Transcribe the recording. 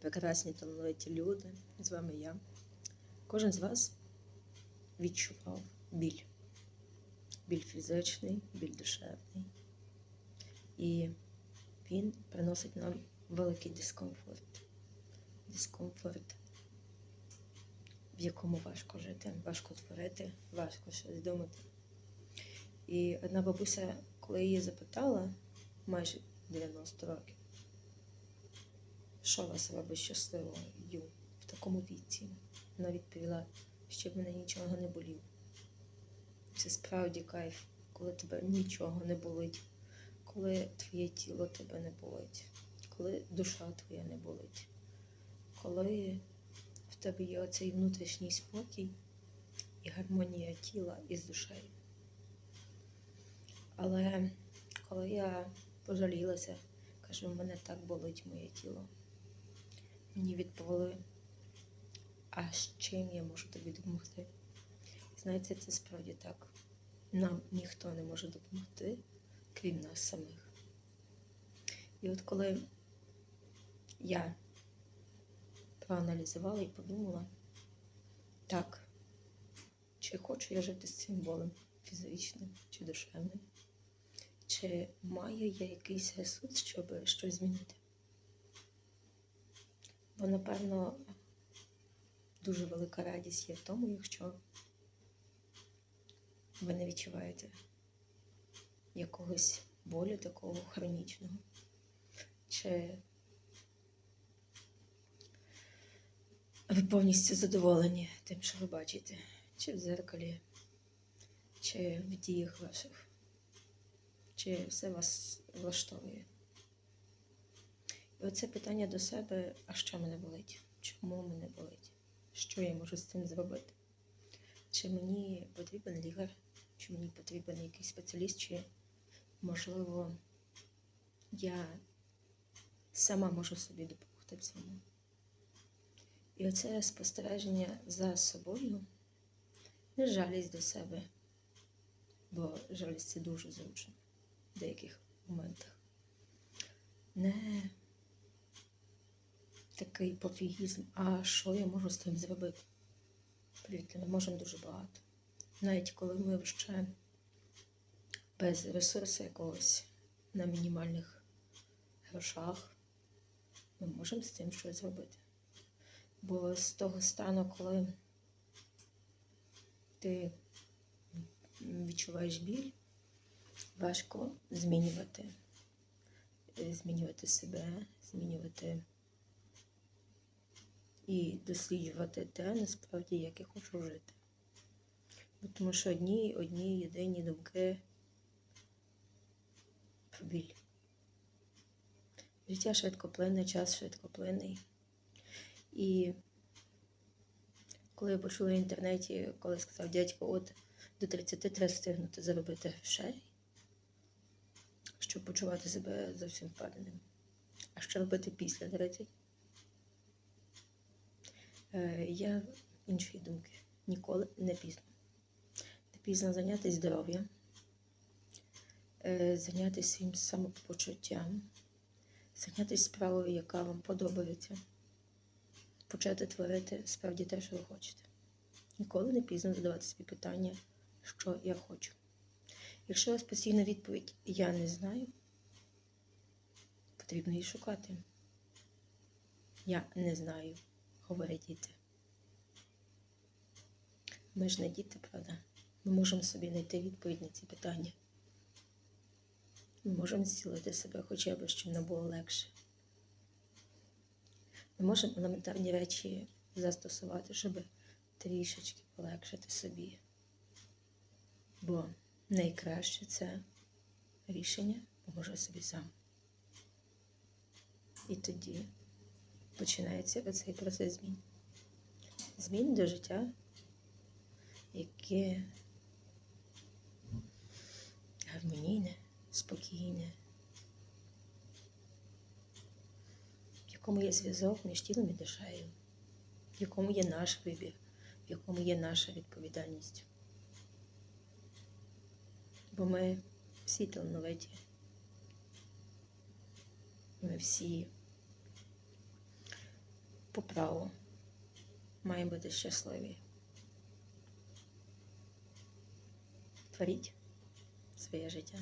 прекрасні талановиті люди. З вами я. Кожен з вас відчував біль. Біль фізичний, біль душевний. І він приносить нам великий дискомфорт. Дискомфорт, в якому важко жити, важко творити, важко щось думати. І одна бабуся, коли її запитала, майже 90 років, що вас робить щасливою в такому віці? Вона відповіла, щоб мене нічого не болів. Це справді кайф, коли тебе нічого не болить, коли твоє тіло тебе не болить, коли душа твоя не болить, коли в тебе є оцей внутрішній спокій і гармонія тіла із душею. Але коли я пожалілася, кажу, в мене так болить моє тіло. Мені відповіли, а з чим я можу тобі допомогти? Знаєте, це справді так. Нам ніхто не може допомогти, крім нас самих. І от коли я проаналізувала і подумала, так, чи хочу я жити з цим болем фізичним чи душевним, чи маю я якийсь ресурс, щоб щось змінити? Бо, напевно, дуже велика радість є в тому, якщо ви не відчуваєте якогось болю такого хронічного. Чи ви повністю задоволені тим, що ви бачите, чи в дзеркалі, чи в діях ваших, чи все вас влаштовує. І оце питання до себе, а що мене болить? Чому мене болить? Що я можу з цим зробити? Чи мені потрібен лікар, чи мені потрібен якийсь спеціаліст, чи, можливо, я сама можу собі допомогти цьому. І оце спостереження за собою, не жалість до себе, бо жалість це дуже зручно в деяких моментах. Не такий пофігізм, а що я можу з тим зробити? Повірте, ми можемо дуже багато. Навіть коли ми ще без ресурсу якогось на мінімальних грошах, ми можемо з цим щось зробити. Бо з того стану, коли ти відчуваєш біль, важко змінювати, змінювати себе, змінювати і досліджувати те, насправді, як я хочу жити. Бо Тому що одні, одні єдині думки про біль. Життя швидкоплинне, час швидкоплинний. І коли я почула в інтернеті, коли сказав дядько, от до 30 треба встигнути заробити грошей, щоб почувати себе зовсім впевненим. А що робити після 30? Е, Я іншої думки. Ніколи не пізно. Не пізно зайнятися здоров'ям, е, зайнятися своїм самопочуттям, зайнятися справою, яка вам подобається, почати творити справді те, що ви хочете. Ніколи не пізно задавати собі питання, що я хочу. Якщо у вас постійна відповідь Я не знаю, потрібно її шукати. Я не знаю діти. Ми ж не діти, правда? Ми можемо собі знайти відповідь на ці питання. Ми можемо зцілити себе хоча б, щоб нам було легше. Ми можемо елементарні речі застосувати, щоб трішечки полегшити собі. Бо найкраще це рішення поможе собі сам. І тоді починається оцей процес змін. Змін до життя, яке гармонійне, спокійне, в якому є зв'язок між тілом і душею, в якому є наш вибір, в якому є наша відповідальність. Бо ми всі талановиті. Ми всі по праву. Має бути щасливі. Творіть своє життя.